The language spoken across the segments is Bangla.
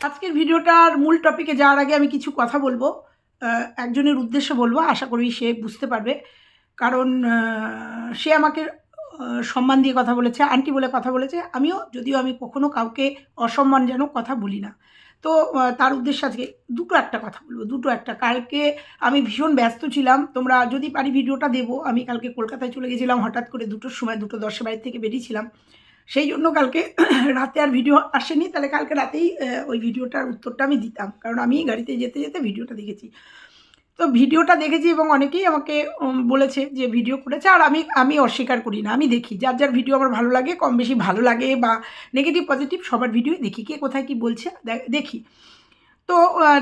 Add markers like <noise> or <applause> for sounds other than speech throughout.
আজকের ভিডিওটার মূল টপিকে যাওয়ার আগে আমি কিছু কথা বলব। একজনের উদ্দেশ্যে বলব, আশা করি সে বুঝতে পারবে। কারণ সে আমাকে সম্মান দিয়ে কথা বলেছে আন্টি বলে কথা বলেছে। আমিও, যদিও আমি কখনো কাউকে অসম্মানজনক কথা বলি না। তো তার উদ্দেশ্যে আজকে দুটো একটা কথা বলব, দুটো একটা। কালকে আমি ভীষণ ব্যস্ত ছিলাম। তোমরা যদি পারি ভিডিওটা দেবো। আমি কালকে কলকাতায় চলে গেছিলাম, হঠাৎ করে দুটোর সময়, দুটো দশের বাড়ি থেকে বেরিয়েছিলাম। সেই জন্য কালকে <clears throat> রাতে আর ভিডিও আসেনি, তাহলে কালকে রাতেই ওই ভিডিওটার উত্তরটা আমি দিতাম। কারণ আমি গাড়িতে যেতে যেতে ভিডিওটা দেখেছি। তো ভিডিওটা দেখেছি এবং অনেকেই আমাকে বলেছে যে ভিডিও করেছে, আর আমি আমি অস্বীকার করি না, আমি দেখি। যার যার ভিডিও আমার ভালো লাগে, কম বেশি ভালো লাগে বা নেগেটিভ পজিটিভ সবার ভিডিও দেখি। কে কোথায় কি বলছে দেখি। তো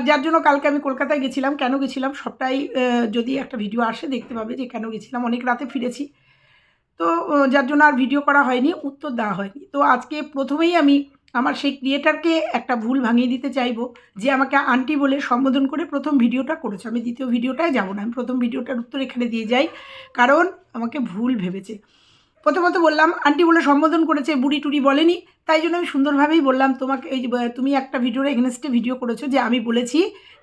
যার জন্য কালকে আমি কলকাতায় গেছিলাম, কেন গেছিলাম, সবটাই যদি একটা ভিডিও আসে, দেখতে পাবে যে কেন গেছিলাম। অনেক রাতে ফিরেছি। তো যার জন্য আর ভিডিও করা হয়নি, উত্তর দেওয়া হয়নি। তো আজকে প্রথমেই আমি আমার সেই ক্রিয়েটারকে একটা ভুল ভাঙিয়ে দিতে চাইব, যে আমাকে আন্টি বলে সম্বোধন করে প্রথম ভিডিওটা করেছে। আমি দ্বিতীয় ভিডিওটায় যাব না, আমি প্রথম ভিডিওটার উত্তর এখানে দিয়ে যাই, কারণ আমাকে ভুল ভেবেছে। প্রথমত বললাম আন্টি বলে সম্বোধন করেছে, বুড়ি টুড়ি বলেনি, তাই জন্য আমি সুন্দরভাবেই বললাম, তোমাকে এই তুমি একটা ভিডিওর এগেনস্টে ভিডিও করেছ, যে আমি বলেছি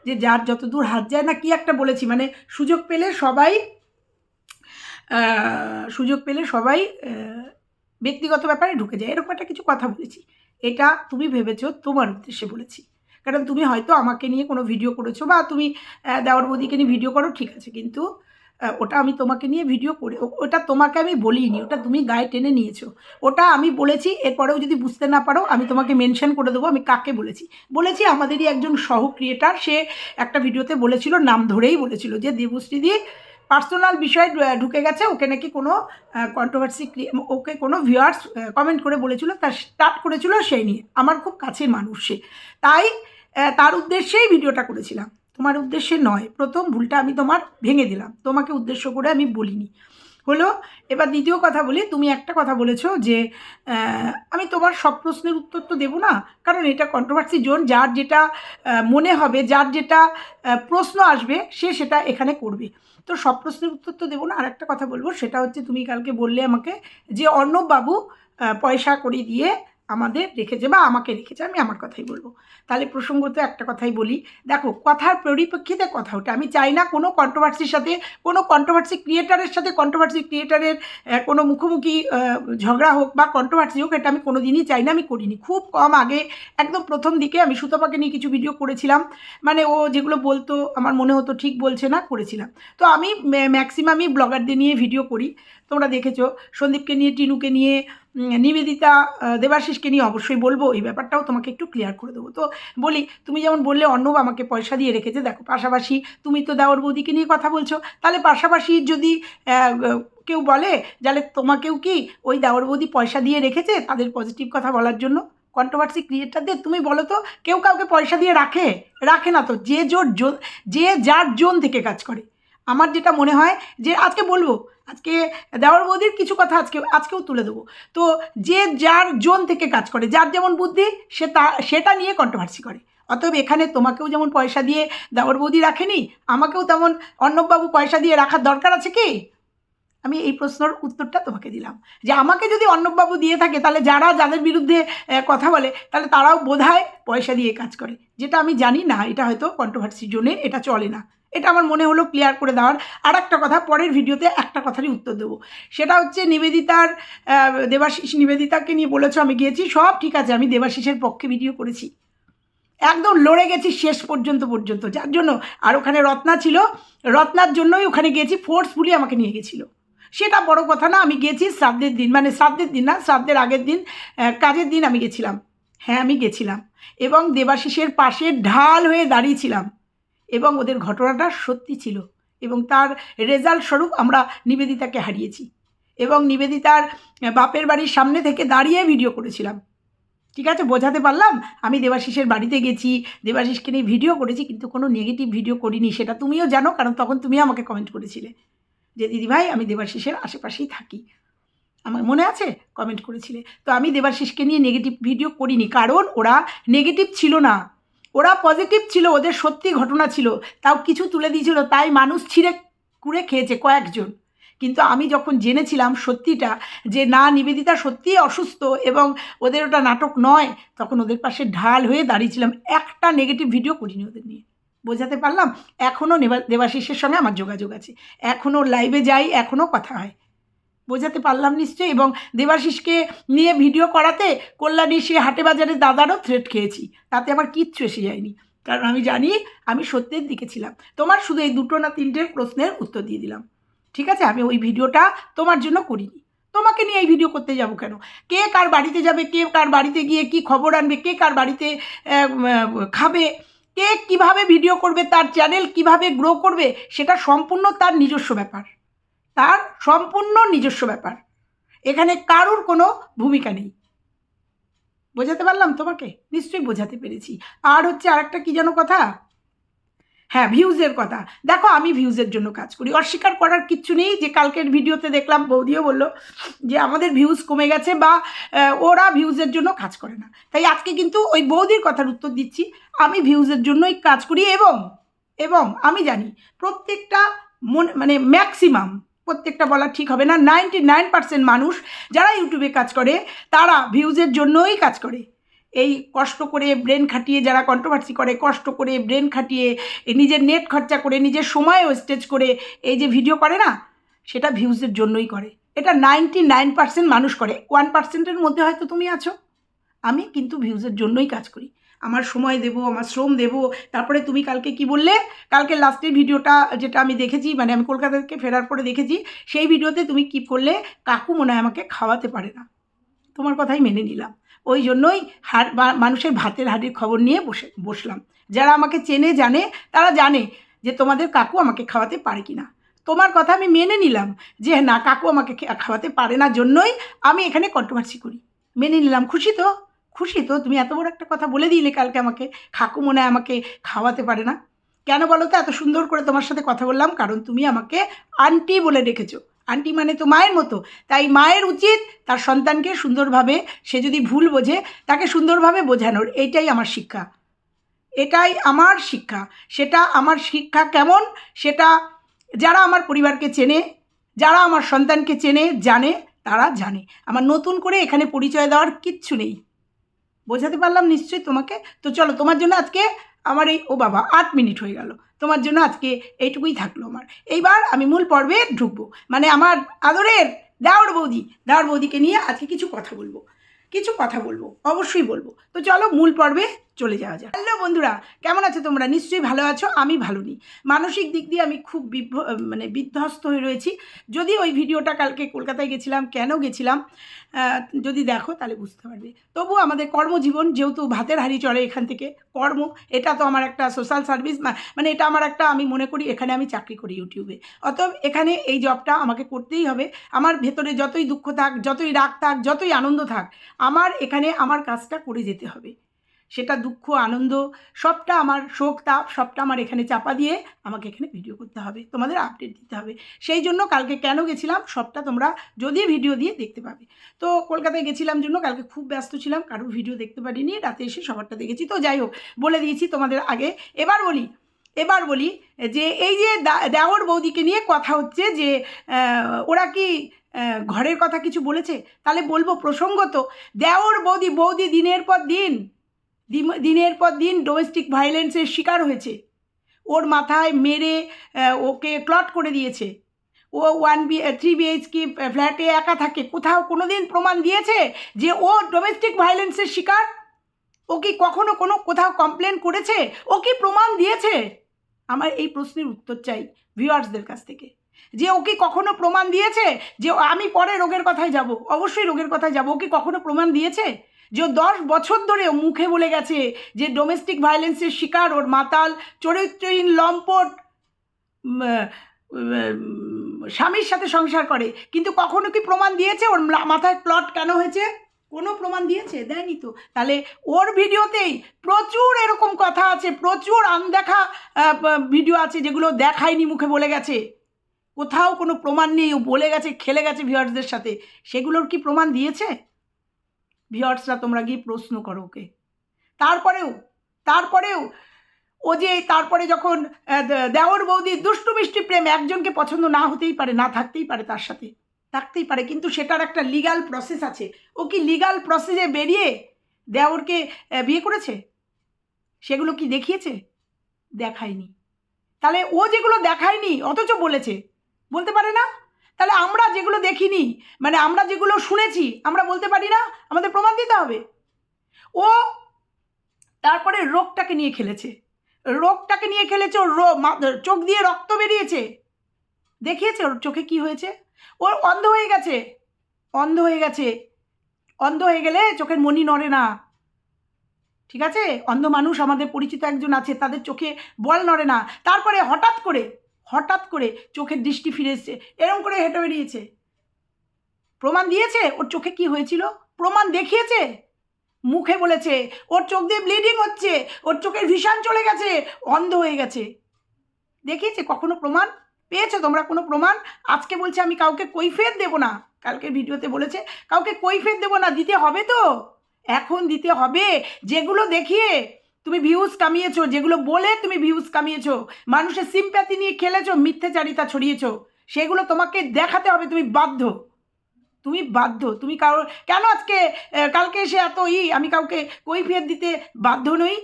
যে যার যত দূর হাত যায় না, কি একটা বলেছি? মানে সুযোগ পেলে সবাই সুযোগ পেলে সবাই ব্যক্তিগত ব্যাপারে ঢুকে যায়। এরকম একটা কিছু কথা বলেছি। এটা তুমি ভেবেছো, তোমার উদ্দেশ্যে বলেছি। কারণ তুমি হয়তো আমাকে নিয়ে কোনো ভিডিও করেছ বা তুমি দেওয়ার বৌদিকে নিয়ে ভিডিও করো, ঠিক আছে। কিন্তু ওটা আমি তোমাকে নিয়ে ভিডিও করে ওটা তোমাকে আমি বলিনি, ওটা তুমি গায়ে টেনে নিয়েছো। ওটা আমি বলেছি, এরপরেও যদি বুঝতে না পারো, আমি তোমাকে মেনশন করে দেবো, আমি কাকে বলেছি? বলেছি আমাদেরই একজন সহ ক্রিয়েটার সে একটা ভিডিওতে বলেছিল, নাম ধরেই বলেছিল যে, দেবশ্রী দিয়ে পার্সোনাল বিষয় ঢুকে গেছে। ওকে নাকি কোনো কন্ট্রোভার্সি ওকে কোনো ভিউয়ার্স কমেন্ট করে বলেছিল, তার স্টার্ট করেছিল সেই নিয়ে। আমার খুব কাছের মানুষ সে। তাই তার উদ্দেশ্যেই ভিডিওটা করেছিলাম। তোমার উদ্দেশ্যে নয়। প্রথম ভুলটা আমি তোমার ভেঙে দিলাম। তোমাকে উদ্দেশ্য করে আমি বলিনি। হলো, এবার দ্বিতীয় কথা বলি। তুমি একটা কথা বলেছ যে আমি তোমার সব প্রশ্নের উত্তর তো দেবো না। কারণ এটা কন্ট্রোভার্সি জোন যার যেটা মনে হবে, যার যেটা প্রশ্ন আসবে, সে সেটা এখানে করবে। তো সব প্রশ্নের উত্তর তো দেবো না আর একটা কথা বলব, সেটা হচ্ছে তুমি কালকে বললে আমাকে যে অর্ণববাবু পয়সা করে দিয়ে আমাদের রেখেছে বা আমাকে রেখেছে, আমি আমার কথাই বলব। তাহলে প্রসঙ্গত একটা কথাই বলি। দেখো, কথার পরিপ্রেক্ষিতে কথা ওটা আমি চাই না কোনো কন্ট্রোভার্সির সাথে, কোনো কন্ট্রোভার্সি ক্রিয়েটারের সাথে কন্ট্রোভার্সি ক্রিয়েটারের কোনো মুখোমুখি ঝগড়া হোক বা কন্ট্রোভার্সি হোক, এটা আমি কোনো দিনই চাই না, আমি করিনি। খুব কম আগে, একদম প্রথম দিকে আমি সুতপাকে নিয়ে কিছু ভিডিও করেছিলাম। মানে ও যেগুলো বলতো, আমার মনে হতো ঠিক বলছে না, করেছিলাম। তো আমি ম্যাক্সিমামই ব্লগারদের নিয়ে ভিডিও করি। তোমরা দেখেছ। সন্দীপকে নিয়ে, টিনুকে নিয়ে নিবেদিতা দেবাশিসকে নিয়ে অবশ্যই বলব। এই ব্যাপারটাও তোমাকে একটু ক্লিয়ার করে দেবো। তো বলি, তুমি যেমন বললে, অর্ণব আমাকে পয়সা দিয়ে রেখেছে। দেখো, পাশাপাশি তুমি তো দেওয়ার বৌদিকে নিয়ে কথা বলছো। তাহলে পাশাপাশি যদি কেউ বলে তাহলে তোমাকেও কি ওই দেওয়ার বৌদি পয়সা দিয়ে রেখেছে তাদের পজিটিভ কথা বলার জন্য? কন্ট্রোভার্সি ক্রিয়েটারদের তুমি বলো তো, কেউ কাউকে পয়সা দিয়ে রাখে? রাখে না তো, যে জোর যে যার জোন থেকে কাজ করে। আমার যেটা মনে হয় যে আজকে বলব, আজকে দেওয়ার বৌদির কিছু কথা আজকে, আজকেও তুলে দেবো। তো যে যার জোন থেকে কাজ করে, যার যেমন বুদ্ধি, সে তা, সেটা নিয়ে কন্ট্রোভার্সি করে। অতএব এখানে তোমাকেও যেমন পয়সা দিয়ে দেওয়ার বৌদি রাখেনি, আমাকেও তেমন অর্ণববাবু পয়সা দিয়ে রাখার দরকার আছে কি? আমি এই প্রশ্নের উত্তরটা তোমাকে দিলাম। যে আমাকে যদি অর্ণববাবু দিয়ে থাকে, তাহলে যারা যাদের বিরুদ্ধে কথা বলে, তাহলে তারাও বোধহয় পয়সা দিয়ে কাজ করে। যেটা আমি জানি না, এটা হয়তো কন্ট্রোভার্সি জোনে এটা চলে না। এটা আমার মনে হলো ক্লিয়ার করে দেওয়ার আর একটা কথা, পরের ভিডিওতে একটা কথারই উত্তর দেবো। সেটা হচ্ছে নিবেদিতার দেবাশিস নিবেদিতাকে নিয়ে বলেছ, আমি গিয়েছি, সব ঠিক আছে, আমি দেবাশিসের পক্ষে ভিডিও করেছি। একদম লড়ে গেছি শেষ পর্যন্ত পর্যন্ত, যার জন্য। আর ওখানে রত্না ছিল, রত্নার জন্যই ওখানে গিয়েছি ফোর্সফুলি আমাকে নিয়ে গেছিল। সেটা বড় কথা না, আমি গেছি শ্রাদ্ধের দিন মানে শ্রাদ্ধের দিন না, শ্রাদ্ধের আগের দিন কাজের দিন আমি গেছিলাম। হ্যাঁ আমি গেছিলাম। এবং দেবাশিসের পাশে ঢাল হয়ে দাঁড়িয়েছিলাম এবং ওদের ঘটনাটা সত্যি ছিল এবং তার রেজাল্ট স্বরূপ আমরা নিবেদিতাকে হারিয়েছি এবং নিবেদিতার বাপের বাড়ির সামনে থেকে দাঁড়িয়ে ভিডিও করেছিলাম। ঠিক আছে? বোঝাতে পারলাম? আমি দেবাশিসের বাড়িতে গেছি, দেবাশিসকে নিয়ে ভিডিও করেছি, কিন্তু কোনো নেগেটিভ ভিডিও করিনি। সেটা তুমিও জানো, কারণ তখন তুমি আমাকে কমেন্ট করেছিলে যে দিদিভাই আমি দেবাশিসের আশেপাশেই থাকি। আমার মনে আছে? কমেন্ট করেছিলে। তো আমি দেবাশিসকে নিয়ে নেগেটিভ ভিডিও করিনি, কারণ ওরা নেগেটিভ ছিল না। ওরা পজিটিভ ছিল, ওদের সত্যি ঘটনা ছিল। তাও কিছু তুলে দিয়েছিল, তাই মানুষ ছিঁড়ে কুড়ে খেয়েছে কয়েকজন। কিন্তু আমি যখন জেনেছিলাম সত্যিটা, যে না, নিবেদিতা সত্যিই অসুস্থ এবং ওদের ওটা নাটক নয়, তখন ওদের পাশে ঢাল হয়ে দাঁড়িয়েছিলাম। একটা নেগেটিভ ভিডিও করিনি ওদের নিয়ে। বোঝাতে পারলাম, এখনও দেবাশিসের সঙ্গে আমার যোগাযোগ আছে। এখনও লাইভে যাই, এখনও কথা হয়। বোঝাতে পারলাম নিশ্চয়ই এবং দেবাশিসকে নিয়ে ভিডিও করাতে কল্যাণী সে হাটে বাজারে দাদারও থ্রেট খেয়েছি। তাতে আমার কিচ্ছু এসে যায়নি। কারণ আমি জানি আমি সত্যের দিকে ছিলাম। তোমার শুধু এই দুটো না তিনটে প্রশ্নের উত্তর দিয়ে দিলাম। ঠিক আছে? আমি ওই ভিডিওটা তোমার জন্য করিনি। তোমাকে নিয়ে এই ভিডিও করতে যাব কেন? কে কার বাড়িতে যাবে? কে কার বাড়িতে গিয়ে কি খবর আনবে? কে কার বাড়িতে খাবে? কে কীভাবে ভিডিও করবে? তার চ্যানেল কীভাবে গ্রো করবে? সেটা সম্পূর্ণ তার নিজস্ব ব্যাপার। তার সম্পূর্ণ নিজস্ব ব্যাপার। এখানে কারুর কোনো ভূমিকা নেই। বোঝাতে পারলাম তোমাকে? নিশ্চয়ই বোঝাতে পেরেছি। আর হচ্ছে আরেকটা কি যেন কথা? হ্যাঁ ভিউজের কথা। দেখো, আমি ভিউজের জন্য কাজ করি। অস্বীকার করার কিচ্ছু নেই। যে কালকের ভিডিওতে দেখলাম, বৌদিও বলল যে আমাদের ভিউজ কমে গেছে বা ওরা ভিউজের জন্য কাজ করে না। তাই আজকে কিন্তু ওই বৌদির কথার উত্তর দিচ্ছি। আমি ভিউজের জন্যই কাজ করি এবং এবং আমি জানি প্রত্যেকটা মন মানে ম্যাক্সিমাম প্রত্যেকটা বলা ঠিক হবে না। নাইনটি নাইন পার্সেন্ট মানুষ যারা ইউটিউবে কাজ করে, তারা ভিউজের জন্যই কাজ করে। এই কষ্ট করে ব্রেন খাটিয়ে যারা কন্ট্রোভার্সি করে, কষ্ট করে ব্রেন খাটিয়ে নিজের নেট খরচা করে, নিজের সময় ওয়েস্টেজ করে, এই যে ভিডিও করে না, সেটা ভিউজের জন্যই করে। এটা নাইনটি নাইন পার্সেন্ট মানুষ করে। ওয়ান পার্সেন্টের মধ্যে হয়তো তুমি আছো। আমি কিন্তু ভিউজের জন্যই কাজ করি। আমার সময় দেবো, আমার শ্রম দেবো, তারপরে তুমি কালকে কি বললে? কালকে লাস্টের ভিডিওটা যেটা আমি দেখেছি মানে আমি কলকাতা থেকে ফেরার পরে দেখেছি, সেই ভিডিওতে তুমি কি করলে? কাকু মনে হয় আমাকে খাওয়াতে পারে না। তোমার কথাই মেনে নিলাম। ওই জন্যই বা- মানুষের ভাতের হাড়ির খবর নিয়ে বসে বসলাম। যারা আমাকে চেনে, জানে, তারা জানে যে তোমাদের কাকু আমাকে খাওয়াতে পারে কি না তোমার কথা আমি মেনে নিলাম যে না, কাকু আমাকে খাওয়াতে পারে না, জন্যই আমি এখানে কন্ট্রোভার্সি করি। মেনে নিলাম। খুশি তো? খুশি তো? তুমি এত বড় একটা কথা বলে দিলে কালকে আমাকে। খাকু মনে আমাকে খাওয়াতে পারে না। কেন বলো তো? এত সুন্দর করে তোমার সাথে কথা বললাম, কারণ তুমি আমাকে আন্টি বলে ডেকেছো। আন্টি মানে তো মায়ের মতো। তাই মায়ের উচিত তার সন্তানকে সুন্দরভাবে, সে যদি ভুল বোঝে, তাকে সুন্দরভাবে বোঝানোর। এইটাই আমার শিক্ষা। এটাই আমার শিক্ষা। সেটা আমার শিক্ষা কেমন? সেটা যারা আমার পরিবারকে চেনে, যারা আমার সন্তানকে চেনে, জানে, তারা জানে। আমার নতুন করে এখানে পরিচয় দেওয়ার কিচ্ছু নেই। বোঝাতে পারলাম নিশ্চয়ই তোমাকে। তো চলো, তোমার জন্য আজকে আমার এই, ও বাবা, আট মিনিট হয়ে গেল। তোমার জন্য আজকে এইটুকুই থাকল আমার। এইবার আমি মূল পর্বে ঢুকবো। মানে আমার আদরের দেওয়ার বৌদি দেওয়ার বৌদিকে নিয়ে আজকে কিছু কথা বলব। কিছু কথা বলব, অবশ্যই বলব। তো চলো, মূল পর্বে চলে যাওয়া যাক। হ্যালো বন্ধুরা, কেমন আছো তোমরা? নিশ্চয়ই ভালো আছো, আমি ভালো নেই মানসিক দিক দিয়ে আমি খুব মানে বিধ্বস্ত হয়ে রয়েছি। যদি ওই ভিডিওটা কালকে কলকাতায় গেছিলাম, কেন গেছিলাম যদি দেখো তাহলে বুঝতে পারবে। তবু আমাদের কর্মজীবন যেহেতু ভাতের হাড়ি চড়ে এখান থেকে, কর্ম, এটা তো আমার একটা সোশ্যাল সার্ভিস মানে এটা আমার একটা আমি মনে করি এখানে আমি চাকরি করি ইউটিউবে। অতএব এখানে এই জবটা আমাকে করতেই হবে। আমার ভেতরে যতই দুঃখ থাক, যতই রাগ থাক, যতই আনন্দ থাক, আমার এখানে আমার কাজটা করে যেতে হবে। সেটা দুঃখ, আনন্দ, সবটা আমার শোক, তাপ, সবটা আমার এখানে চাপা দিয়ে আমাকে এখানে ভিডিও করতে হবে। তোমাদের আপডেট দিতে হবে। সেই জন্য কালকে কেন গেছিলাম সবটা তোমরা যদি ভিডিও দিয়ে দেখতে পাবে। তো কলকাতায় গেছিলাম জন্য কালকে খুব ব্যস্ত ছিলাম, কারোর ভিডিও দেখতে পারিনি, রাতে এসে সবারটা দেখেছি। তো যাই হোক, বলে দিয়েছি তোমাদের আগে। এবার বলি এবার বলি যে এই যে দেওর বৌদিকে নিয়ে কথা হচ্ছে যে ওরা কি ঘরের কথা কিছু বলেছে? তাহলে বলব প্রসঙ্গত, দেওর বৌদি বৌদি দিনের পর দিন। দিনের পর দিন ডোমেস্টিক ভায়োলেন্সের শিকার হয়েছে। ওর মাথায় মেরে ওকে ক্লট করে দিয়েছে। ও ওয়ান বি থ্রি বিএইচকে ফ্ল্যাটে একা থাকে। কোথাও কোনো দিন প্রমাণ দিয়েছে যে ও ডোমেস্টিক ভায়োলেন্সের শিকার? ও কি কখনো কোনো কোথাও কমপ্লেন করেছে? ও কি প্রমাণ দিয়েছে? আমার এই প্রশ্নের উত্তর চাই ভিউয়ার্সদের কাছ থেকে। যে ও কি কখনো প্রমাণ দিয়েছে? যে আমি পরে রোগের কথায় যাব? অবশ্যই রোগের কথায় যাব। ও কি কখনো প্রমাণ দিয়েছে? যে দশ বছর ধরে মুখে বলে গেছে যে ডোমেস্টিক ভায়োলেন্সের শিকার ওর মাতাল, চরিত্রহীন, লম্পট স্বামীর সাথে সংসার করে। কিন্তু কখনো কি প্রমাণ দিয়েছে? ওর মাথায় প্লট কেন হয়েছে? কোনো প্রমাণ দিয়েছে? দেয়নি তো। তাহলে ওর ভিডিওতেই প্রচুর এরকম কথা আছে, প্রচুর আনদেখা ভিডিও আছে যেগুলো দেখায়নি মুখে বলে গেছে। কোথাও কোনো প্রমাণ নেই, ও বলে গেছে, খেলে গেছে ভিউয়ার্সদের সাথে। সেগুলোর কি প্রমাণ দিয়েছে? ভিউয়ার্সরা তোমরা গিয়ে প্রশ্ন করো ওকে। তারপরেও তারপরেও, ও যে তারপরে যখন দেওর বৌদি দুষ্টু মিষ্টি প্রেম একজনকে পছন্দ না হতেই পারে, না থাকতেই পারে তার সাথে, থাকতেই পারে, কিন্তু সেটার একটা লিগাল প্রসেস আছে। ও কি লিগাল প্রসেসে বেরিয়ে দেওরকে বিয়ে করেছে? সেগুলো কি দেখিয়েছে? দেখায়নি। তাহলে ও যেগুলো দেখায়নি, অথচ বলেছে, বলতে পারে না? তাহলে আমরা যেগুলো দেখিনি মানে আমরা যেগুলো শুনেছি, আমরা বলতে পারি না, আমাদের প্রমাণ দিতে হবে। ও তারপরে রোগটাকে নিয়ে খেলেছে। রোগটাকে নিয়ে খেলেছে, ওর চোখ দিয়ে রক্ত বেরিয়েছে। দেখিয়েছে ওর চোখে কি হয়েছে? ওর অন্ধ হয়ে গেছে। অন্ধ হয়ে গেছে। অন্ধ হয়ে গেলে চোখের মনি নড়ে না। ঠিক আছে? অন্ধ মানুষ আমাদের পরিচিত একজন আছে, তাদের চোখে বল নড়ে না। তারপরে হঠাৎ করে হঠাৎ করে চোখের দৃষ্টি ফিরে এসছে। এরম করে হেঁটে বেরিয়েছে। প্রমাণ দিয়েছে ওর চোখে কি হয়েছিল? প্রমাণ দেখিয়েছে? মুখে বলেছে, ওর চোখ দিয়ে ব্লিডিং হচ্ছে, ওর চোখের ভিশন চলে গেছে, অন্ধ হয়ে গেছে। দেখিয়েছে, কখনো প্রমাণ পেয়েছ তোমরা? কোনো প্রমাণ? আজকে বলছে আমি কাউকে কৈফের দেবো না। কালকের ভিডিওতে বলেছে, কাউকে কৈফের দেবো না, দিতে হবে তো? এখন দিতে হবে, যেগুলো দেখিয়ে তুমি ভিউজ কামিয়েছো, যেগুলো বলে তুমি ভিউজ কামিয়েছো, মানুষের সিম্প্যাথি নিয়ে খেলেছো, মিথ্যাচারিতা ছড়িয়েছো, সেগুলো তোমাকে দেখাতে হবে, তুমি বাধ্য। তুমি বাধ্য, তুমি কারও কেন আজকে কালকে এসে এত ই, আমি কাউকে কৈফিয়ত দিতে বাধ্য নই?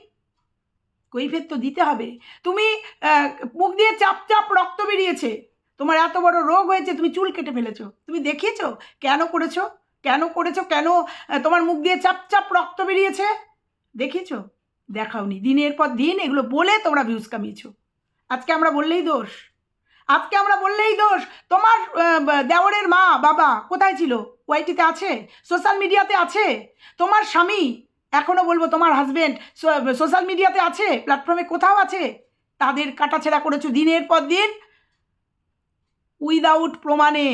কৈফিয়ত তো দিতে হবে। তুমি মুখ দিয়ে চাপ চাপ রক্ত বেরিয়েছে। তোমার এত বড় রোগ হয়েছে, তুমি চুল কেটে ফেলেছো। তুমি দেখিয়েছো? কেন করেছ? কেন করেছ? কেন তোমার মুখ দিয়ে চাপ চাপ রক্ত বেরিয়েছে? দেখিয়েছো? দেখাওনি। দিনের পর দিন এগুলো বলে তোমরা ভিউজ কামিয়েছো। আজকে আমরা বললেই দোষ। আজকে আমরা বললেই দোষ। তোমার দেওরের মা, বাবা কোথায় ছিল? ওয়াইটিতে আছে? সোশ্যাল মিডিয়াতে আছে? তোমার স্বামী এখনও বলব তোমার হাজবেন্ড সোশ্যাল মিডিয়াতে আছে? প্ল্যাটফর্মে কোথাও আছে? তাদের কাটাছেড়া করেছ দিনের পর দিন? উইদাউট প্রমাণে।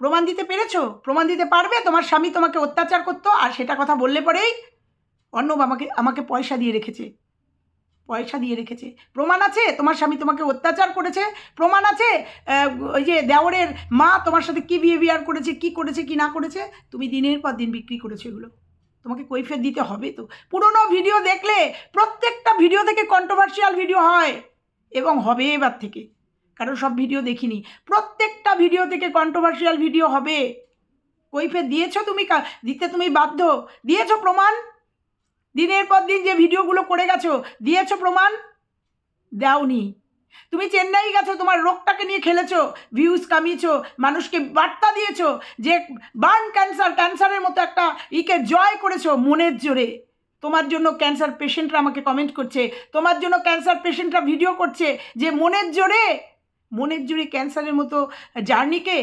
প্রমাণ দিতে পেরেছ? প্রমাণ দিতে পারবে? তোমার স্বামী তোমাকে অত্যাচার করতো, আর সেটা কথা বললে পরেই অর্ণব আমাকে আমাকে পয়সা দিয়ে রেখেছে। পয়সা দিয়ে রেখেছে। প্রমাণ আছে? তোমার স্বামী তোমাকে অত্যাচার করেছে? প্রমাণ আছে? ওই যে দেওরের মা তোমার সাথে কী বিহেভিয়ার করেছে, কি করেছে, কি না করেছে? তুমি দিনের পর দিন বিক্রি করেছ এগুলো। তোমাকে কৈফিয়ত দিতে হবে তো। পুরনো ভিডিও দেখলে প্রত্যেকটা ভিডিও থেকে কন্ট্রোভার্সিয়াল ভিডিও হয়। এবং হবে এবার থেকে। কারণ সব ভিডিও দেখিনি। প্রত্যেকটা ভিডিও থেকে কন্ট্রোভার্সিয়াল ভিডিও হবে। কৈফিয়ত দিয়েছ তুমি দিতে তুমি বাধ্য। দিয়েছ প্রমাণ। দিনের পর দিন যে ভিডিওগুলো করে গেছো, দিয়েছ প্রমাণ? দাওনি। তুমি চেন্নাই গেছো, তোমার রোগটাকে নিয়ে খেলেছো ভিউজ কামিয়েছো, মানুষকে বার্তা দিয়েছ যে বার্ন ক্যান্সার ক্যান্সারের মতো একটা ইকে জয় করেছ মনের জোরে। তোমার জন্য ক্যান্সার পেশেন্টরা আমাকে কমেন্ট করছে, তোমার জন্য ক্যান্সার পেশেন্টরা ভিডিও করছে যে মনের জোরে মনের জোরে ক্যান্সারের মতো জার্নিকে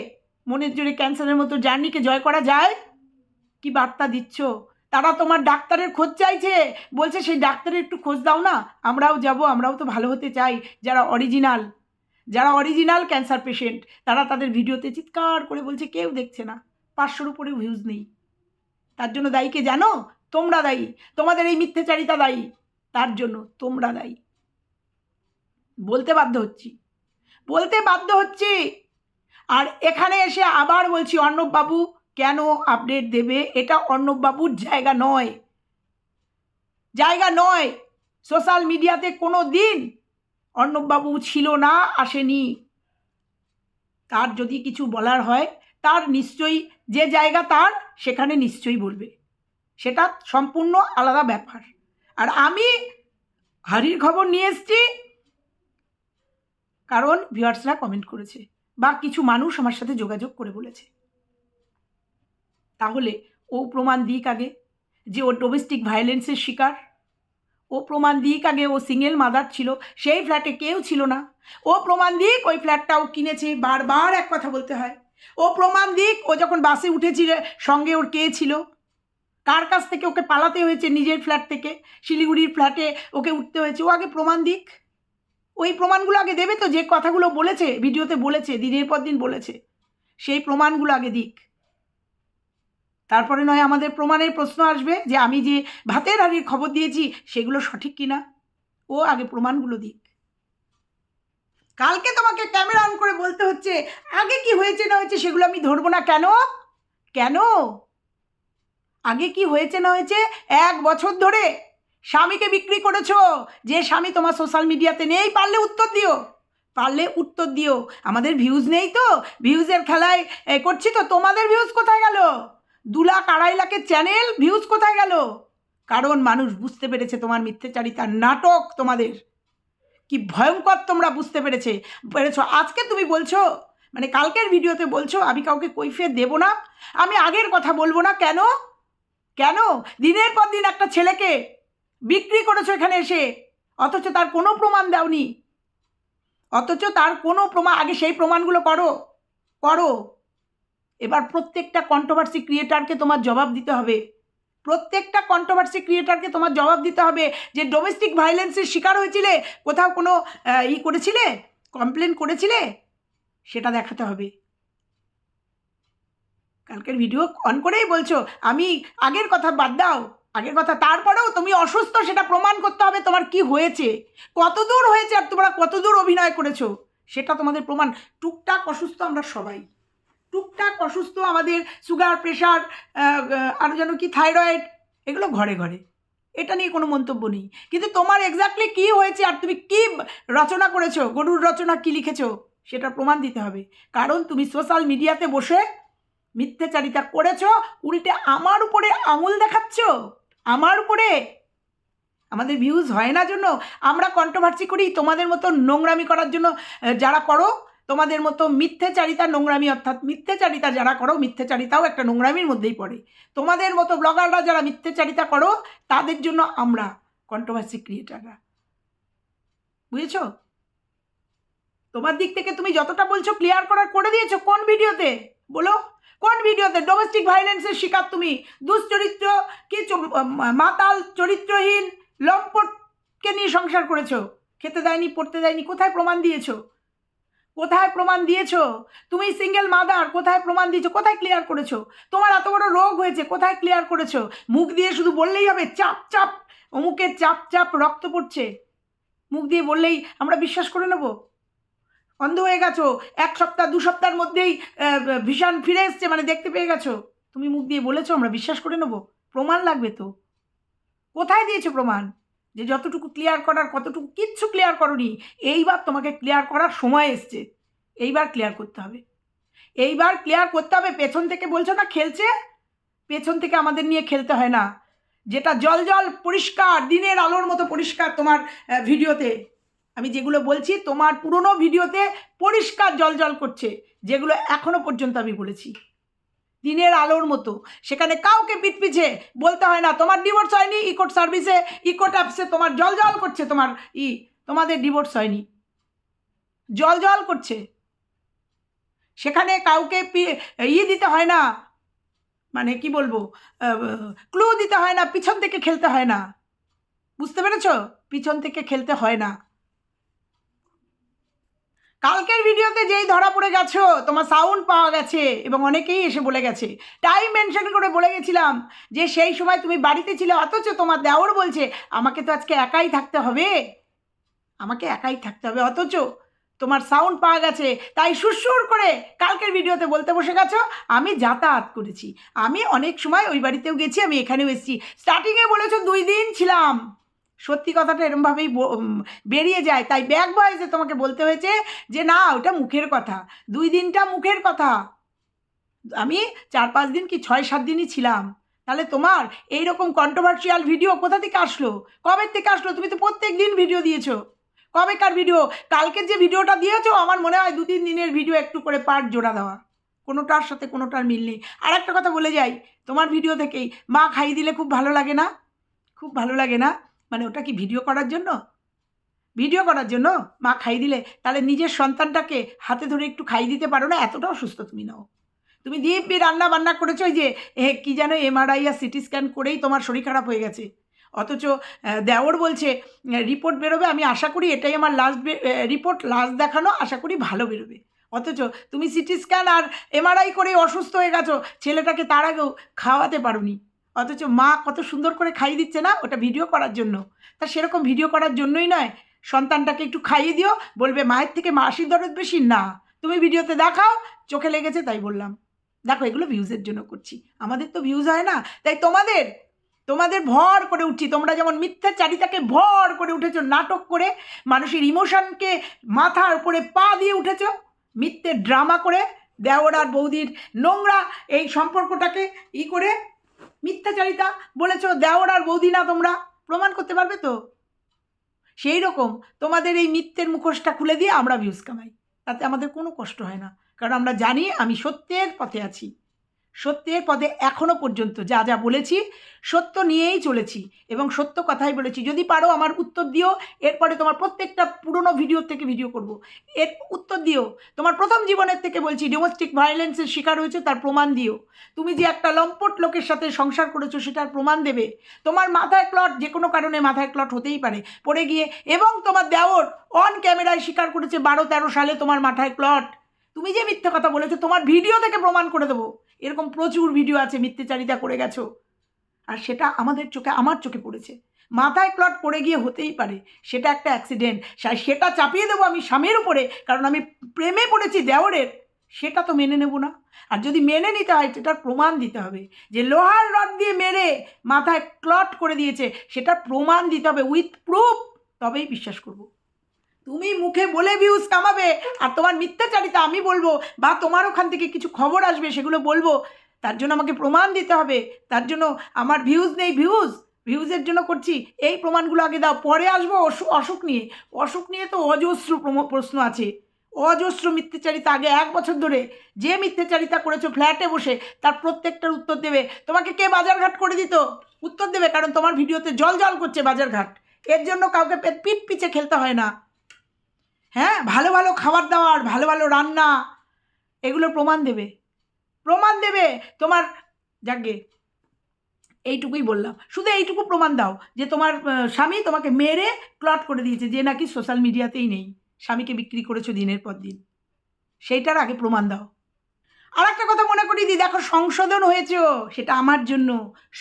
মনের জোরে ক্যান্সারের মতো জার্নিকে জয় করা যায়? কি বার্তা দিচ্ছ? তারা তোমার ডাক্তারের খোঁজ চাইছে। বলছে, সেই ডাক্তারের একটু খোঁজ দাও না, আমরাও যাব, আমরাও তো ভালো হতে চাই। যারা অরিজিনাল যারা অরিজিনাল ক্যান্সার পেশেন্ট তারা তাদের ভিডিওতে চিৎকার করে বলছে, কেউ দেখছে না, পাঁচশোর উপরে ভিউজ নেই। তার জন্য দায়ী কে জানো? তোমরা দায়ী। তোমাদের এই মিথ্যাচারিতা দায়ী। তার জন্য তোমরা দায়ী। বলতে বাধ্য হচ্ছি। বলতে বাধ্য হচ্ছি। আর এখানে এসে আবার বলছি অর্ণববাবু কেন আপডেট দেবে? এটা অর্ণববাবুর জায়গা নয়। জায়গা নয়। সোশ্যাল মিডিয়াতে কোনো দিন অর্ণববাবু ছিল না, আসেনি। তার যদি কিছু বলার হয়, তার নিশ্চয়ই যে জায়গা তার, সেখানে নিশ্চয়ই বলবে। সেটা সম্পূর্ণ আলাদা ব্যাপার। আর আমি হারির খবর নিয়ে এসছি। কারণ ভিউয়ার্সরা কমেন্ট করেছে। বা কিছু মানুষ আমার সাথে যোগাযোগ করে বলেছে। তাহলে ও প্রমাণ দিক আগে যে ও ডোমেস্টিক ভায়োলেন্সের শিকার। ও প্রমাণ দিক আগে ও সিঙ্গেল মাদার ছিল, সেই ফ্ল্যাটে কেউ ছিল না। ও প্রমাণ দিক ওই ফ্ল্যাটটা ও কিনেছে, বারবার এক কথা বলতে হয়। ও প্রমাণ দিক, ও যখন বাসে উঠেছিল সঙ্গে ওর কে ছিল, কার কাছ থেকে ওকে পালাতে হয়েছে নিজের ফ্ল্যাট থেকে, শিলিগুড়ির ফ্ল্যাটে ওকে উঠতে হয়েছে, ও আগে প্রমাণ দিক। ওই প্রমাণগুলো আগে দেবে তো, যে কথাগুলো বলেছে ভিডিওতে বলেছে, দিনের পর দিন বলেছে, সেই প্রমাণগুলো আগে দিক। তারপরে নয়, আমাদের প্রমাণের প্রশ্ন আসবে যে আমি যে ভাতের হাড়ির খবর দিয়েছি, সেগুলো সঠিক কিনা? ও আগে প্রমাণগুলো দিক। কালকে তোমাকে ক্যামেরা অন করে বলতে হচ্ছে, আগে কি হয়েছে না হয়েছে সেগুলো আমি ধরবো না কেন? কেন? আগে কি হয়েছে না হয়েছে? এক বছর ধরে স্বামীকে বিক্রি করেছ, যে স্বামী তোমার সোশ্যাল মিডিয়াতে নেই, পারলে উত্তর দিও। পারলে উত্তর দিও। আমাদের ভিউজ নেই তো? ভিউজের খেলায় করছি তো, তোমাদের ভিউজ কোথায় গেল? দু লাখ আড়াই লাখের চ্যানেল ভিউজ কোথায় গেল? কারণ মানুষ বুঝতে পেরেছে তোমার মিথ্যেচারিতার নাটক তোমাদের। কি ভয়ঙ্কর তোমরা বুঝতে পেরেছে। পেরেছ, আজকে তুমি বলছো মানে কালকের ভিডিওতে বলছো, আমি কাউকে কৈফিয়ত দেবো না, আমি আগের কথা বলব না, কেন? কেন? দিনের পর দিন একটা ছেলেকে বিক্রি করেছ এখানে এসে, অথচ তার কোনো প্রমাণ দাওনি। অথচ তার কোনো প্রমাণ আগে সেই প্রমাণগুলো করো করো। এবার প্রত্যেকটা কন্ট্রোভার্সি ক্রিয়েটারকে তোমার জবাব দিতে হবে। প্রত্যেকটা কন্ট্রোভার্সি ক্রিয়েটারকে তোমার জবাব দিতে হবে যে ডোমেস্টিক ভায়োলেন্সের শিকার হয়েছিলে, কোথাও কোনো ই করেছিলে? কমপ্লেন করেছিলে? সেটা দেখাতে হবে। কালকের ভিডিও অন করেই বলছো, আমি আগের কথা বাদ দাও, আগের কথা তারপরেও তুমি অসুস্থ, সেটা প্রমাণ করতে হবে তোমার কি হয়েছে, কত দূর হয়েছে আর তোমরা কত দূর অভিনয় করেছ, সেটা তোমাদের প্রমাণ। টুকটাক অসুস্থ আমরা সবাই। টুকটাক অসুস্থ, আমাদের সুগার প্রেশার আরও যেন কি থাইরয়েড এগুলো ঘরে ঘরে। এটা নিয়ে কোনো মন্তব্য নেই। কিন্তু তোমার এক্স্যাক্টলি কি হয়েছে আর তুমি কি রচনা করেছ, গরুর রচনা কি লিখেছো সেটা প্রমাণ দিতে হবে। কারণ তুমি সোশ্যাল মিডিয়াতে বসে মিথ্যাচারিতা করেছ, উল্টে আমার উপরে আঙুল দেখাচ্ছ। আমার উপরে আমাদের ভিউজ হয় না জন্য। আমরা কন্ট্রোভার্সি করি তোমাদের মতো নোংরামি করার জন্য যারা করো তোমাদের মতো মিথ্যেচারিতা নোংরামি, অর্থাৎ মিথ্যেচারিতা যারা করো, মিথ্যেচারিতাও একটা নোংরামির মধ্যেই পড়ে। তোমাদের মতো ব্লগাররা যারা মিথ্যেচারিতা করো, তাদের জন্য আমরা কন্ট্রোভার্সি ক্রিয়েটাররা বুঝেছ? তোমার দিক থেকে তুমি যতটা বলছো ক্লিয়ার করার করে দিয়েছ, কোন ভিডিওতে? বলো। কোন ভিডিওতে? ডোমেস্টিক ভায়োলেন্সের শিকার তুমি? দুশ্চরিত্র কি মাতাল, চরিত্রহীন, লম্পটকে নিয়ে সংসার করেছ? খেতে দেয়নি, পড়তে দেয়নি, কোথায় প্রমাণ দিয়েছ? কোথায় প্রমাণ দিয়েছ? তুমি সিঙ্গেল মাদার কোথায় প্রমাণ দিয়েছ? কোথায় ক্লিয়ার করেছ? তোমার এত বড় রোগ হয়েছে, কোথায় ক্লিয়ার করেছ? মুখ দিয়ে শুধু বললেই হবে, চাপ চাপ অমুকের চাপ চাপ, রক্ত পড়ছে। মুখ দিয়ে বললেই আমরা বিশ্বাস করে নেব। অন্ধ হয়ে গেছো, এক সপ্তাহ, দু সপ্তাহের মধ্যেই ভীষণ ফিরে এসছে মানে দেখতে পেয়ে গেছো। তুমি মুখ দিয়ে বলেছ, আমরা বিশ্বাস করে নেব। প্রমাণ লাগবে তো। কোথায় দিয়েছ প্রমাণ? যে যতটুকু ক্লিয়ার করার, কতটুকু কিচ্ছু ক্লিয়ার করনি, এইবার তোমাকে ক্লিয়ার করার সময় এসছে। এইবার ক্লিয়ার করতে হবে। এইবার ক্লিয়ার করতে হবে, পেছন থেকে বলছো না খেলছে? পেছন থেকে আমাদের নিয়ে খেলতে হয় না। যেটা জল জল পরিষ্কার, দিনের আলোর মতো পরিষ্কার তোমার ভিডিওতে। আমি যেগুলো বলছি, তোমার পুরনো ভিডিওতে পরিষ্কার জল জল করছে, যেগুলো এখনও পর্যন্ত আমি বলেছি। দিনের আলোর মতো। সেখানে কাউকে পিঠ পিছে বলতে হয় না, তোমার ডিভোর্স হয়নি ইকোট সার্ভিসে ইকোট অ্যাপসে তোমার জল জল করছে, তোমার ই, তোমাদের ডিভোর্স হয়নি। জল জল করছে। সেখানে কাউকে পি- ই দিতে হয় না। মানে কি বলব ক্লু দিতে হয় না, পিছন থেকে খেলতে হয় না। বুঝতে পেরেছ? পিছন থেকে খেলতে হয় না। কালকের ভিডিওতে যেই ধরা পড়ে গেছো, তোমার সাউন্ড পাওয়া গেছে এবং অনেকেই এসে বলে গেছে। টাইম মেনশন করে বলে গেছিলাম যে সেই সময় তুমি বাড়িতে ছিলে, অথচ তোমার দেওর বলছে, আমাকে তো আজকে একাই থাকতে হবে। আমাকে একাই থাকতে হবে, অথচ তোমার সাউন্ড পাওয়া গেছে। তাই সুরসুর করে কালকের ভিডিওতে বলতে বসে গেছো, আমি যাতায়াত করেছি। আমি অনেক সময় ওই বাড়িতেও গেছি, আমি এখানেও এসেছি। স্টার্টিংয়ে বলেছ দুই দিন ছিলাম। সত্যি কথাটা এরমভাবেই বেরিয়ে যায়। তাই ব্যাক ভয়েসে তোমাকে বলতে হয়েছে যে, না, ওটা মুখের কথা। দুই দিনটা মুখের কথা। আমি চার পাঁচ দিন কি ছয় সাত দিনই ছিলাম। তাহলে তোমার এই রকম কন্ট্রোভার্সিয়াল ভিডিও কোথা থেকে আসলো? কবে থেকে আসলো? তুমি তো প্রত্যেক দিন ভিডিও দিয়েছ। কবেকার ভিডিও কালকের যে ভিডিওটা দিয়েছ, আমার মনে হয় দু তিন দিনের ভিডিও একটু করে পার্ট জোড়া দেওয়া। কোনোটার সাথে কোনোটার মিল নেই। আর একটা কথা বলে যাই। তোমার ভিডিও থেকেই, মা, খাইয়ে দিলে খুব ভালো লাগে না? খুব ভালো লাগে না? মানে ওটা কি ভিডিও করার জন্য? ভিডিও করার জন্য? মা খাই দিলে। তাহলে নিজের সন্তানটাকে হাতে ধরে একটু খাই দিতে পারো না? এতটাও সুস্থ তুমি নাও। তুমি দিব্যি রান্না বান্না করেছ যে এ, কী যেন এমআরআই আর সিটি স্ক্যান করেই তোমার শরীর খারাপ হয়ে গেছে। অথচ দেওর বলছে রিপোর্ট বেরোবে আমি আশা করি এটাই আমার লাস্ট রিপোর্ট লাস্ট দেখানো আশা করি ভালো বেরোবে। অথচ তুমি সিটি স্ক্যান আর এমআরআই করে অসুস্থ হয়ে গেছো। ছেলেটাকে তার আগেও খাওয়াতে পারোনি। অথচ মা কত সুন্দর করে খাইয়ে দিচ্ছে না? ওটা ভিডিও করার জন্য। তা সেরকম ভিডিও করার জন্যই নয়। সন্তানটাকে একটু খাইয়ে দিও। বলবে, মায়ের থেকে মাসির দরদ বেশি? না। তুমি ভিডিওতে দেখাও। চোখে লেগেছে তাই বললাম। দেখো, এগুলো ভিউজের জন্য করছি। আমাদের তো ভিউজ হয় না। তাই তোমাদের তোমাদের ভর করে উঠছি। তোমরা যেমন মিথ্যাচারিতাকে ভর করে উঠেছো, নাটক করে, মানুষের ইমোশনকে মাথার উপরে পা দিয়ে উঠেছো, মিথ্যে ড্রামা করে, দেওর আর বৌদির নোংরা এই সম্পর্কটাকে ই করে মিথ্যাচারিতা বলেছ, দেওর আর বৌদি না তোমরা? প্রমাণ করতে পারবে তো? সেই রকম তোমাদের এই মিথ্যের মুখোশটা খুলে দিয়ে আমরা ভিউজ কামাই। তাতে আমাদের কোনো কষ্ট হয় না। কারণ আমরা জানি, আমি সত্যের পথে আছি। সত্যের পদে এখনও পর্যন্ত যা যা বলেছি, সত্য নিয়েই চলেছি এবং সত্য কথাই বলেছি। যদি পারো আমার উত্তর দিও, এরপরে তোমার প্রত্যেকটা পুরনো ভিডিও থেকে ভিডিও করব। এর উত্তর দিও। তোমার প্রথম জীবনের থেকে বলছি ডোমেস্টিক ভায়োলেন্সের শিকার হয়েছে, তার প্রমাণ দিও। তুমি যে একটা লম্পট লোকের সাথে সংসার করেছ, সেটার প্রমাণ দেবে। তোমার মাথায় ক্লট যে কোনো কারণে মাথায় ক্লট হতেই পারে। পড়ে গিয়ে এবং তোমার দেওর অন ক্যামেরায় স্বীকার করেছে, বারো তেরো সালে তোমার মাথায় ক্লট তুমি যে মিথ্যে কথা বলেছ, তোমার ভিডিও থেকে প্রমাণ করে দেবো। এরকম প্রচুর ভিডিও আছে, মিথ্যেচারিতা করে গেছো। আর সেটা আমাদের চোখে, আমার চোখে পড়েছে। মাথায় ক্লট পড়ে গিয়ে হতেই পারে, সেটা একটা অ্যাক্সিডেন্ট সেটা চাপিয়ে দেবো আমি স্বামীর উপরে, কারণ আমি প্রেমে পড়েছি দেওরের। সেটা তো মেনে নেব না। আর যদি মেনে নিতে হয়, সেটার প্রমাণ দিতে হবে। যে লোহার রড দিয়ে মেরে মাথায় ক্লট করে দিয়েছে, সেটার প্রমাণ দিতে হবে। উইথ প্রুফ তবেই বিশ্বাস করব। তুমি মুখে বলে ভিউজ কামাবে আর তোমার মিথ্যাচারিতা আমি বলব বা তোমার ওখান থেকে কিছু খবর আসবে সেগুলো বলব। তার জন্য আমাকে প্রমাণ দিতে হবে। তার জন্য আমার ভিউজ নেই ভিউজ ভিউজের জন্য করছি। এই প্রমাণগুলো আগে দাও। পরে আসব অসু- অসুখ নিয়ে। অসুখ নিয়ে তো অজস্র প্রশ্ন আছে। অজস্র মিথ্যাচারিতা আগে এক বছর ধরে। যে মিথ্যাচারিতা করেছ ফ্ল্যাটে বসে, তার প্রত্যেকটার উত্তর দেবে। তোমাকে কে বাজারঘাট করে দিত? উত্তর দেবে, কারণ তোমার ভিডিওতে জল জল করছে বাজারঘাট। এর জন্য কাউকে পিঠ পিছে খেলতে হয় না। হ্যাঁ ভালো ভালো খাবার দাবার, ভালো ভালো রান্না এগুলোর প্রমাণ দেবে। প্রমাণ দেবে তোমার, যাকে এইটুকুই বললাম। শুধু এইটুকু প্রমাণ দাও যে তোমার স্বামী তোমাকে মেরে ক্লট করে দিয়েছে যে নাকি সোশ্যাল মিডিয়াতেই নেই। স্বামীকে বিক্রি করেছ দিনের পর দিন। সেইটার আগে প্রমাণ দাও। আর একটা কথা মনে করি দি দেখো সংশোধন হয়েছে সেটা আমার জন্য।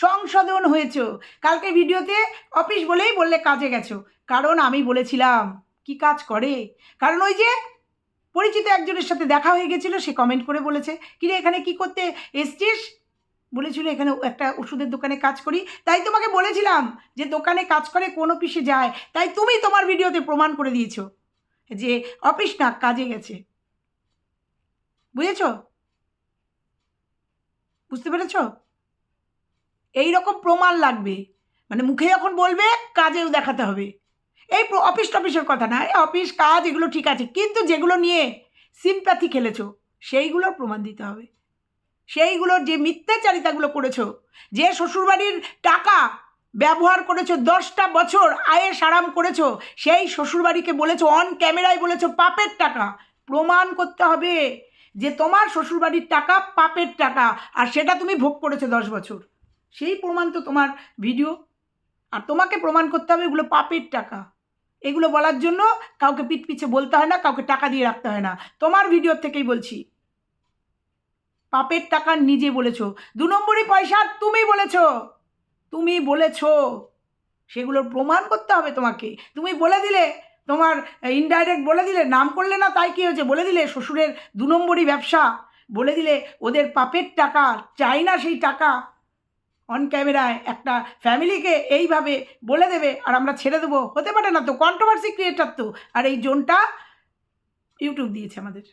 সংশোধন হয়েছে কালকে ভিডিওতে অফিস বলেই বললে কাজে গেছো। কারণ আমি বলেছিলাম কি কাজ করে? কারণ ওই যে পরিচিত একজনের সাথে দেখা হয়ে গেছিল, সে কমেন্ট করে বলেছে, কিরে, এখানে কি করতে এসছিস? বলেছিল, এখানে একটা ওষুধের দোকানে কাজ করি। তাই তোমাকে বলেছিলাম যে দোকানে কাজ করে কোন অফিসে যায়। তাই তুমি তোমার ভিডিওতে প্রমাণ করে দিয়েছ যে অফিস না, কাজে গেছে। বুঝেছ? বুঝতে পেরেছ? এই রকম প্রমাণ লাগবে। মানে মুখে যখন বলবে, কাজেও দেখাতে হবে। এই অফিস টফিসের কথা না অফিস কাজ এগুলো ঠিক আছে, কিন্তু যেগুলো নিয়ে সিম্প্যাথি খেলেছো, সেইগুলোর প্রমাণ দিতে হবে। সেইগুলোর যে মিথ্যাচারিতাগুলো করেছ, যে শ্বশুরবাড়ির টাকা ব্যবহার করেছ, দশটা বছর আয়ে সারাম করেছ, সেই শ্বশুরবাড়িকে বলেছ অন ক্যামেরায় বলেছ, পাপের টাকা। প্রমাণ করতে হবে যে তোমার শ্বশুরবাড়ির টাকা পাপের টাকা, আর সেটা তুমি ভোগ করেছ দশ বছর। সেই প্রমাণ তো তোমার ভিডিও আর তোমাকে প্রমাণ করতে হবে এগুলো পাপের টাকা। এগুলো বলার জন্য কাউকে পিঠ পিছে বলতে হয় না, কাউকে টাকা দিয়ে রাখতে হয় না। তোমার ভিডিও থেকেই বলছি। পাপের টাকা নিজে বলেছ। দু নম্বরই পয়সা তুমি বলেছ। তুমি বলেছ। সেগুলোর প্রমাণ করতে হবে তোমাকে। তুমি বলে দিলে, তোমার ইনডাইরেক্ট বলে দিলে, নাম করলে না তাই কি হয়েছে? বলে দিলে শ্বশুরের দু নম্বরই ব্যবসা। বলে দিলে ওদের পাপের টাকা, চাই না সেই টাকা। অন ক্যামেরায় একটা ফ্যামিলিকে এইভাবে বলে দেবে আর আমরা ছেড়ে দেবো। হতে পারে না তো কন্ট্রোভার্সি ক্রিয়েটার তো। আর এই জোনটা ইউটিউব দিয়েছে আমাদের।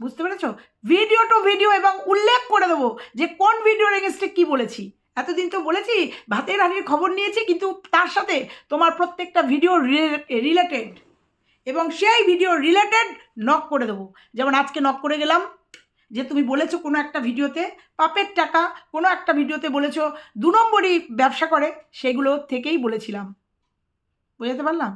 বুঝতে পেরেছ? ভিডিও টু ভিডিও এবং উল্লেখ করে দেবো যে কোন ভিডিওর এগেনস্টে কী বলেছি। এতদিন তো বলেছি, ভাতের হাঁড়ির খবর নিয়েছি, কিন্তু তার সাথে তোমার প্রত্যেকটা ভিডিও রিলেটেড এবং সেই ভিডিও রিলেটেড নক করে দেবো। যেমন আজকে নক করে গেলাম যে তুমি বলেছ কোনো একটা ভিডিওতে পাপের টাকা, কোনো একটা ভিডিওতে বলেছ দু নম্বরই ব্যবসা করে, সেগুলো থেকেই বলেছিলাম। বোঝাতে পারলাম?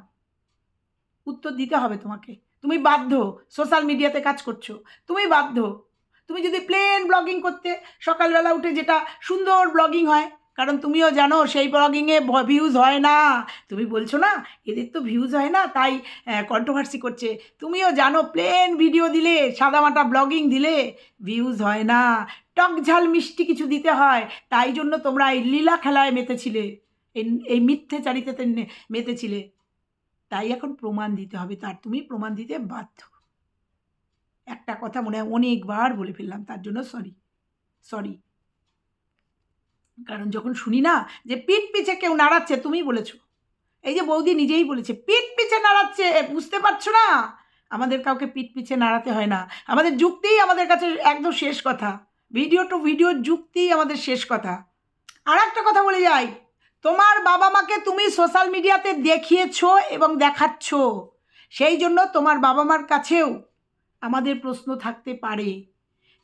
উত্তর দিতে হবে তোমাকে। তুমি বাধ্য, সোশ্যাল মিডিয়াতে কাজ করছ। তুমি বাধ্য। তুমি যদি প্লেন ব্লগিং করতে, সকালবেলা উঠে যেটা সুন্দর ব্লগিং হয় কারণ তুমিও জানো সেই ব্লগিংয়ে ভিউজ হয় না। তুমি বলছো না, এদের তো ভিউজ হয় না, তাই কন্ট্রোভার্সি করছে। তুমিও জানো প্লেন ভিডিও দিলে, সাদামাটা ব্লগিং দিলে ভিউজ হয় না। টক ঝাল মিষ্টি কিছু দিতে হয়, তাই জন্য তোমরা এই লীলা খেলায় মেতেছিলে। এই মিথ্যে চারিতাতে নে- মেতেছিলে। তাই এখন প্রমাণ দিতে হবে, তার তুমি প্রমাণ দিতে বাধ্য। একটা কথা মনে হয় অনেকবার বলে ফেললাম, তার জন্য সরি সরি কারণ যখন শুনি না যে পিঠ পিছে কেউ নাড়াচ্ছে তুমি বলেছ। এই যে বৌদি নিজেই বলেছে, পিঠ পিছে নাড়াচ্ছে বুঝতে পারছ না? আমাদের কাউকে পিঠ পিছে নাড়াতে হয় না। আমাদের যুক্তিই আমাদের কাছে একদম শেষ কথা। ভিডিও টু ভিডিও যুক্তিই আমাদের শেষ কথা। আর একটা কথা বলে যাই। তোমার বাবা মাকে তুমি সোশ্যাল মিডিয়াতে দেখিয়েছো এবং দেখাচ্ছ। সেই জন্য তোমার বাবা মার কাছেও আমাদের প্রশ্ন থাকতে পারে।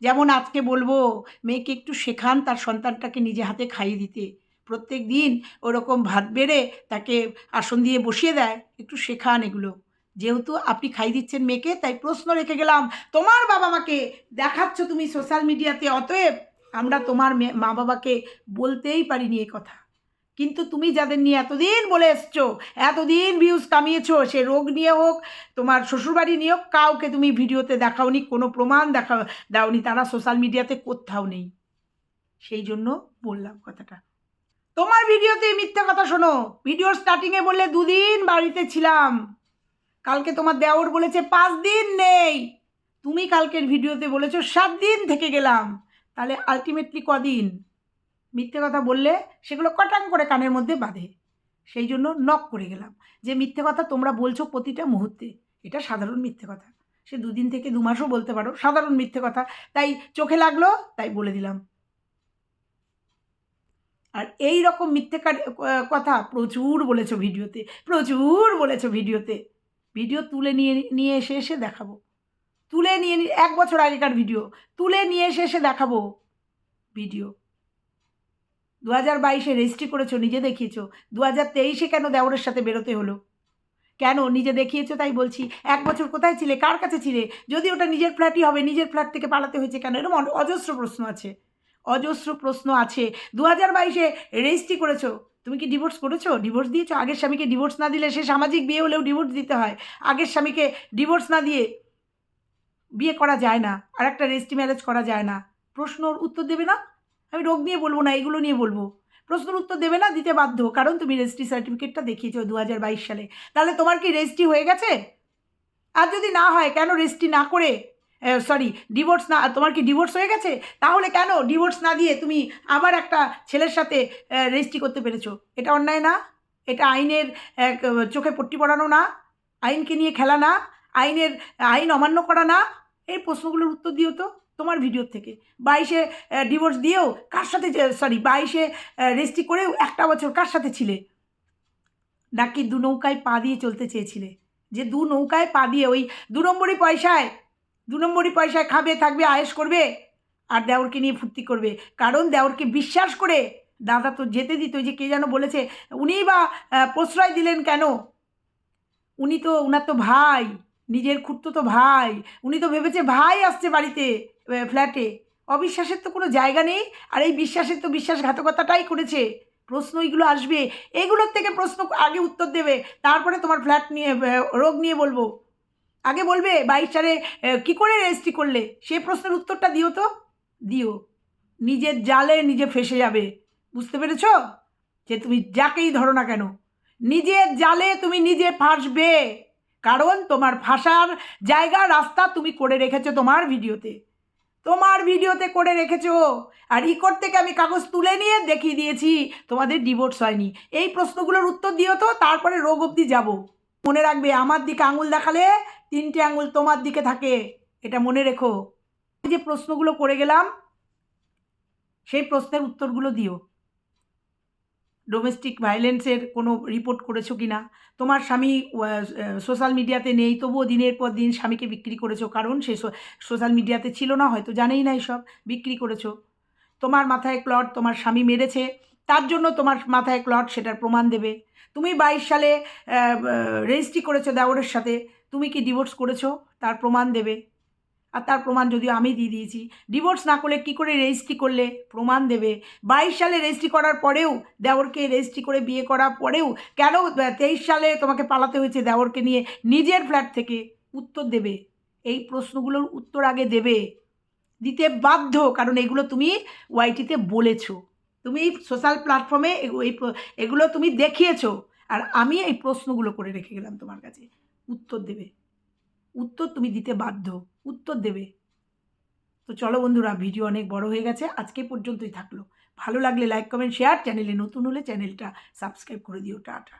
যেমন আজকে বলব, মেয়েকে একটু শেখান, তার সন্তানটাকে নিজে হাতে খাইয়ে দিতে। প্রত্যেক দিন ওরকম ভাত বেড়ে তাকে আসন দিয়ে বসিয়ে দেয়, একটু শেখান এগুলো। যেহেতু আপনি খাই দিচ্ছেন মেয়েকে, তাই প্রশ্ন রেখে গেলাম, তোমার বাবা মাকে দেখাচ্ছ তুমি সোশ্যাল মিডিয়াতে অতএব আমরা তোমার মে- বাবাকে বলতেই পারিনি এ কথা। কিন্তু তুমি যাদের নিয়ে এতদিন বলে এসছো, এতদিন ভিউজ কামিয়েছো, সে রোগ নিয়ে হোক, তোমার শ্বশুরবাড়ি নিয়ে হোক, কাউকে তুমি ভিডিওতে দেখাওনি, কোনো প্রমাণ দেখা দাওনি, তারা সোশ্যাল মিডিয়াতে কোথাও নেই। সেই জন্য বললাম কথাটা। তোমার ভিডিওতে মিথ্যা কথা শোনো। ভিডিওর স্টার্টিংয়ে বললে দুদিন বাড়িতে ছিলাম। কালকে তোমার দেওর বলেছে, পাঁচ দিন নেই। তুমি কালকের ভিডিওতে বলেছ, সাত দিন থেকে গেলাম। তাহলে আলটিমেটলি কদিন? মিথ্যে কথা বললে সেগুলো কটাং করে কানের মধ্যে বাঁধে। সেই জন্য নক করে গেলাম যে, মিথ্যে কথা তোমরা বলছো প্রতিটা মুহূর্তে। এটা সাধারণ মিথ্যে কথা। সে দুদিন থেকে দু মাসও বলতে পারো, সাধারণ মিথ্যে কথা। তাই চোখে লাগল, তাই বলে দিলাম। আর এই রকম মিথ্যে কথা প্রচুর বলেছ ভিডিওতে, প্রচুর বলেছ ভিডিওতে। ভিডিও তুলে নিয়ে নিয়ে এসে এসে দেখাবো। তুলে নিয়ে এক বছর আগেকার ভিডিও। তুলে নিয়ে এসে এসে দেখাবো ভিডিও। দু হাজার বাইশে রেজিস্ট্রি করেছ, নিজে দেখিয়েছো। দু হাজার তেইশে কেন দেওরের সাথে বেরোতে হলো? কেন নিজে দেখিয়েছো তাই বলছি? এক বছর কোথায় ছিলে? কার কাছে ছিলে? যদি ওটা নিজের ফ্ল্যাটই হবে, নিজের ফ্ল্যাট থেকে পালাতে হয়েছে কেন? এরকম অজস্র প্রশ্ন আছে। অজস্র প্রশ্ন আছে। দু হাজার বাইশে রেজিস্ট্রি করেছ? তুমি কি ডিভোর্স করেছ? ডিভোর্স দিয়েছ? আগের স্বামীকে ডিভোর্স না দিলে সে সামাজিক বিয়ে হলেও ডিভোর্স দিতে হয়। আগের স্বামীকে ডিভোর্স না দিয়ে বিয়ে করা যায় না। আর একটা রেজিস্ট্রি ম্যারেজ করা যায় না। প্রশ্নর উত্তর দেবে না? আমি রোগ নিয়ে বলব না, এগুলো নিয়ে বলব। প্রশ্নের উত্তর দেবে না, দিতে বাধ্য। কারণ তুমি রেজিস্ট্রি সার্টিফিকেটটা দেখিয়েছো দু হাজার বাইশ সালে। তাহলে তোমার কি রেজিস্ট্রি হয়ে গেছে? আর যদি না হয়, কেন রেজিস্ট্রি না করে সরি ডিভোর্স না, তোমার কি ডিভোর্স হয়ে গেছে? তাহলে কেন ডিভোর্স না দিয়ে তুমি আবার একটা ছেলের সাথে রেজিস্ট্রি করতে পেরেছ? এটা অন্যায় না? এটা আইনের চোখে পট্টি পড়ানো না? আইনকে নিয়ে খেলা না? আইনের, আইন অমান্য করা না? এই প্রশ্নগুলোর উত্তর দিও তো। তোমার ভিডিওর থেকে। বাইশে ডিভোর্স দিয়েও কার সাথে সরি বাইশে রেজিস্ট্রি করেও একটা বছর কার সাথে ছিলে? নাকি দু নৌকায় পা দিয়ে চলতে চেয়েছিলে? যে দু নৌকায় পা দিয়ে ওই দু নম্বরই পয়সায়, দু নম্বরই পয়সায় খাবে, থাকবে, আয়েস করবে আর দেওরকে নিয়ে ফুর্তি করবে। কারণ দেওরকে বিশ্বাস করে দাদা তো যেতে দিত যে কে যেন বলেছে উনিই বা প্রশ্রয় দিলেন কেন? উনি তো ওনার তো ভাই, নিজের খুঁড়তো তো ভাই, উনি তো ভেবেছে ভাই আসছে বাড়িতে। ফ্ল্যাটে অবিশ্বাসের তো কোনো জায়গা নেই, আর এই বিশ্বাসের তো বিশ্বাসঘাতকতাটাই করেছে। প্রশ্ন এইগুলো আসবে। এগুলোর থেকে প্রশ্ন আগে উত্তর দেবে। তারপরে তোমার ফ্ল্যাট নিয়ে রোগ নিয়ে বলব। আগে বলবে বাইশ সালে কী করে রেজিস্ট্রি করলে? সে প্রশ্নের উত্তরটা দিও তো। দিও। নিজের জালে নিজে ফেসে যাবে। বুঝতে পেরেছ? যে তুমি যাকেই ধরো না কেন। নিজের জালে তুমি নিজে ফাঁসবে। কারণ তোমার ফাঁসার জায়গা রাস্তা তুমি করে রেখেছো তোমার ভিডিওতে তোমার ভিডিওতে করে রেখেছ। আর ইকোর থেকে আমি কাগজ তুলে নিয়ে দেখিয়ে দিয়েছি, তোমাদের ডিভোর্স হয়নি। এই প্রশ্নগুলোর উত্তর দিও তো, তারপরে রোগ অবধি যাব। মনে রাখবে, আমার দিকে আঙুল দেখালে তিনটে আঙুল তোমার দিকে থাকে। এটা মনে রেখো। যে প্রশ্নগুলো করে গেলাম, সেই প্রশ্নের উত্তরগুলো দিও। ডোমেস্টিক ভায়োলেন্সের কোনো রিপোর্ট করেছ কি না তোমার স্বামী সোশ্যাল মিডিয়াতে নেই, তবুও দিনের পর দিন স্বামীকে বিক্রি করেছ কারণ সে সোশ্যাল মিডিয়াতে ছিল না, হয়তো জানেই না সব বিক্রি করেছ। তোমার মাথায় ক্লট তোমার স্বামী মেরেছে, তার জন্য তোমার মাথায় ক্লট সেটার প্রমাণ দেবে। তুমি বাইশ সালে রেজিস্ট্রি করেছ দেওরের সাথে, তুমি কি ডিভোর্স করেছ? তার প্রমাণ দেবে। আর তার প্রমাণ যদিও আমি দিয়ে দিয়েছি। ডিভোর্স না করলে কী করে রেজিস্ট্রি করলে? প্রমাণ দেবে। বাইশ সালে রেজিস্ট্রি করার পরেও দেওরকে রেজিস্ট্রি করে বিয়ে করার পরেও কেন তেইশ সালে তোমাকে পালাতে হয়েছে দেওরকে নিয়ে? নিজের ফ্ল্যাট থেকে উত্তর দেবে। এই প্রশ্নগুলোর উত্তর আগে দেবে। দিতে বাধ্য, কারণ এগুলো তুমি ওয়াইটিতে বলেছ। তুমি সোশ্যাল প্ল্যাটফর্মে এই এগুলো তুমি দেখিয়েছো। আর আমি এই প্রশ্নগুলো করে রেখে গেলাম তোমার কাছে। উত্তর দেবে। উত্তর তুমি দিতে বাধ্য, উত্তর দেবে। তো চলো বন্ধুরা, ভিডিও অনেক বড় হয়ে গেছে, আজকে পর্যন্তই থাকল। ভালো লাগলে লাইক কমেন্ট শেয়ার চ্যানেলে নতুন হলে চ্যানেলটা সাবস্ক্রাইব করে দিও, টাটা।